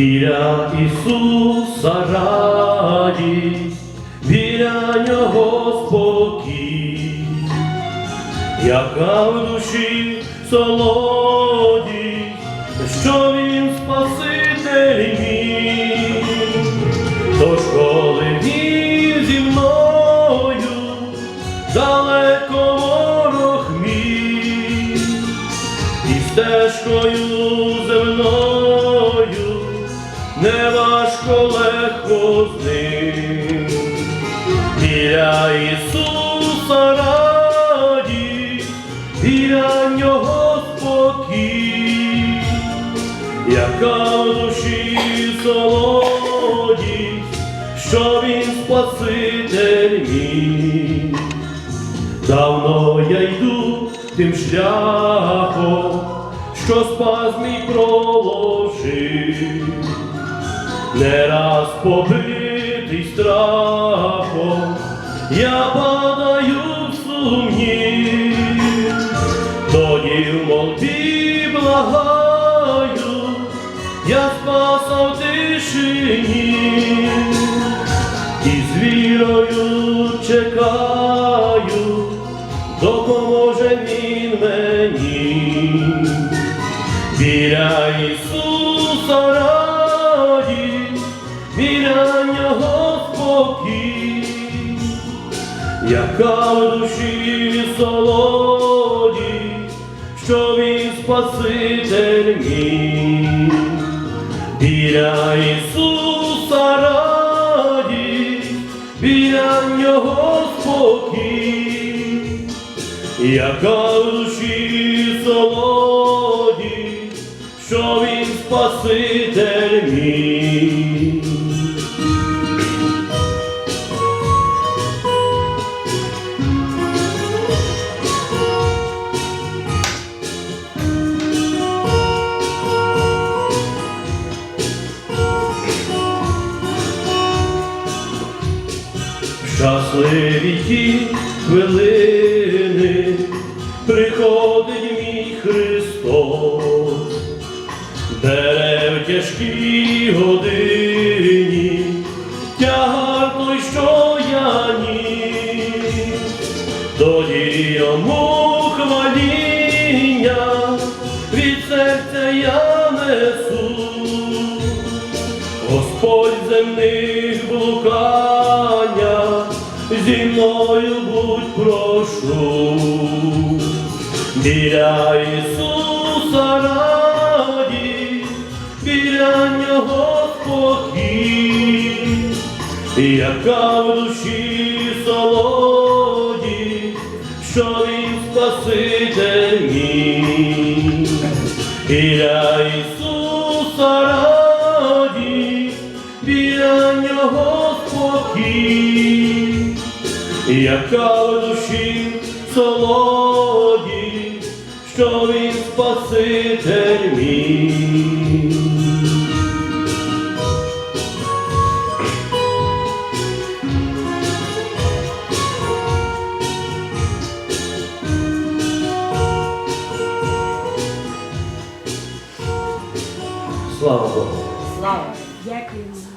Біля Ісуса радість, біля Нього спокій, яка в душі солодість, що Він спаситель не важко легко з ним. Біля Ісуса радість, біля Нього спокій, яка в душі солодість, що він спаситель мій. Давно я йду тим шляхом, що спас мій проложив, не раз побитий страхом, я падаю в сумнів, тоді в молбі благаю, я спаса в тишині, і з вірою чекаю, допоможе він мені. Біля Ісуса біля Нього спокій, яка в душі солодість, що він спаситель мій. Біля Ісуса радість, біля Нього спокій, яка в душі солодість, що він спаситель мій. Щасливі ті хвилини приходить мій Христос, бере в тяжкій годині, тягар той, що я ніс, тоді йому хваління від серця я несу. Господь земних зі мною будь прошу, біля Ісуса радість, біля Нього спокій, яка в душі солодість, що Він спаситель мій. Біля Ісуса радість, біля Нього спокій, яка в душі солодість, що Він спаситель мій. Слава Богу. Слава. Гарно.